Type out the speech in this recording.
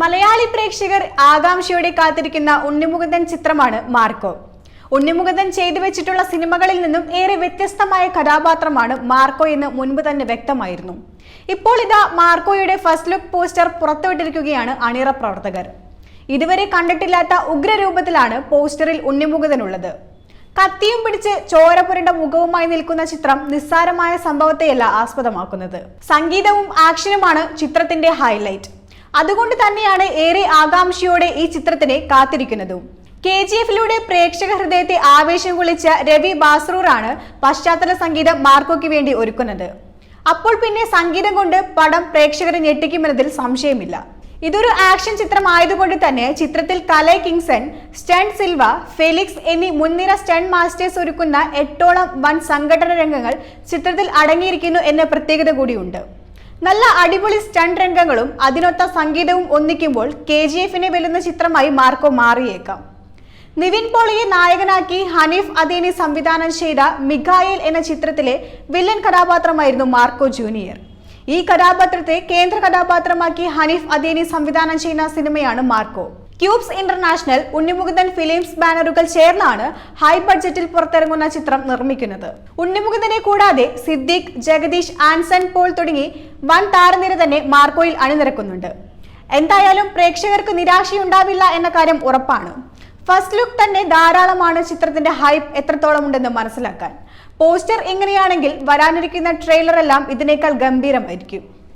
മലയാളി പ്രേക്ഷകർ ആകാംക്ഷയോടെ കാത്തിരിക്കുന്ന ഉണ്ണിമുകുന്ദൻ ചിത്രമാണ് മാർക്കോ. ഉണ്ണിമുകുന്ദൻ ചെയ്തു വെച്ചിട്ടുള്ള സിനിമകളിൽ നിന്നും ഏറെ വ്യത്യസ്തമായ കഥാപാത്രമാണ് മാർക്കോ എന്ന് മുൻപ് തന്നെ വ്യക്തമായിരുന്നു. ഇപ്പോൾ ഇതാ മാർക്കോയുടെ ഫസ്റ്റ് ലുക്ക് പോസ്റ്റർ പുറത്തുവിട്ടിരിക്കുകയാണ് അണിയറ പ്രവർത്തകർ. ഇതുവരെ കണ്ടിട്ടില്ലാത്ത ഉഗ്രരൂപത്തിലാണ് പോസ്റ്ററിൽ ഉണ്ണിമുകുന്ദൻ ഉള്ളത്. കത്തിയും പിടിച്ച് ചോരപുരണ്ട മുഖവുമായി നിൽക്കുന്ന ചിത്രം നിസ്സാരമായ സംഭവത്തെയല്ല ആസ്പദമാക്കുന്നത്. സംഗീതവും ആക്ഷനുമാണ് ചിത്രത്തിന്റെ ഹൈലൈറ്റ്. അതുകൊണ്ട് തന്നെയാണ് ഏറെ ആകാംക്ഷയോടെ ഈ ചിത്രത്തിനെ കാത്തിരിക്കുന്നതും. കെ ജി എഫിലൂടെ പ്രേക്ഷക ഹൃദയത്തെ ആവേശം കൊള്ളിച്ച രവി ബാസ്രൂറാണ് പശ്ചാത്തല സംഗീതം മാർക്കോയ്ക്ക് വേണ്ടി ഒരുക്കുന്നത്. അപ്പോൾ പിന്നെ സംഗീതം കൊണ്ട് പടം പ്രേക്ഷകരെ ഞെട്ടിക്കുമെന്നതിൽ സംശയമില്ല. ഇതൊരു ആക്ഷൻ ചിത്രം ആയതുകൊണ്ട് തന്നെ ചിത്രത്തിൽ Kalai Kingson stunt Silva Felix എന്നീ മുൻനിര സ്റ്റൺ മാസ്റ്റേഴ്സ് ഒരുക്കുന്ന എട്ടോളം വൻ സംഘടന രംഗങ്ങൾ ചിത്രത്തിൽ അടങ്ങിയിരിക്കുന്നു എന്ന പ്രത്യേകത കൂടിയുണ്ട്. നല്ല അടിപൊളി സ്റ്റണ്ട് രംഗങ്ങളും അതിനൊത്ത സംഗീതവും ഒന്നിക്കുമ്പോൾ കെ ജി എഫിനെ വെല്ലുന്ന ചിത്രമായി മാർക്കോ മാറിയേക്കാം. നിവിൻ പോളിയെ നായകനാക്കി ഹനീഫ് അദേനി സംവിധാനം ചെയ്ത മിഖായേൽ എന്ന ചിത്രത്തിലെ വില്ലൻ കഥാപാത്രമായിരുന്നു മാർക്കോ ജൂനിയർ. ഈ കഥാപാത്രത്തെ കേന്ദ്ര കഥാപാത്രമാക്കി ഹനീഫ് അദേനി സംവിധാനം ചെയ്യുന്ന സിനിമയാണ് Marco. Cubes International Unni Mukundan films ബാനറുകൾ ചേർന്നാണ് ഹൈ ബഡ്ജറ്റിൽ പുറത്തിറങ്ങുന്ന ചിത്രം നിർമ്മിക്കുന്നത്. ഉണ്ണിമുകുന്ദനെ കൂടാതെ സിദ്ദിഖ് ജഗദീഷ് ആൻസൺ പോൾ തുടങ്ങി വൻ താരനിര തന്നെ മാർക്കോയിൽ അണിനിരക്കുന്നുണ്ട്. എന്തായാലും പ്രേക്ഷകർക്ക് നിരാശയുണ്ടാവില്ല എന്ന കാര്യം ഉറപ്പാണ്. ഫസ്റ്റ് ലുക്ക് തന്നെ ധാരാളമാണ് ചിത്രത്തിന്റെ ഹൈപ്പ് എത്രത്തോളം ഉണ്ടെന്ന് മനസ്സിലാക്കാൻ. പോസ്റ്റർ ഇങ്ങനെയാണെങ്കിൽ വരാനിരിക്കുന്ന ട്രെയിലറെല്ലാം ഇതിനേക്കാൾ ഗംഭീരമായിരിക്കും.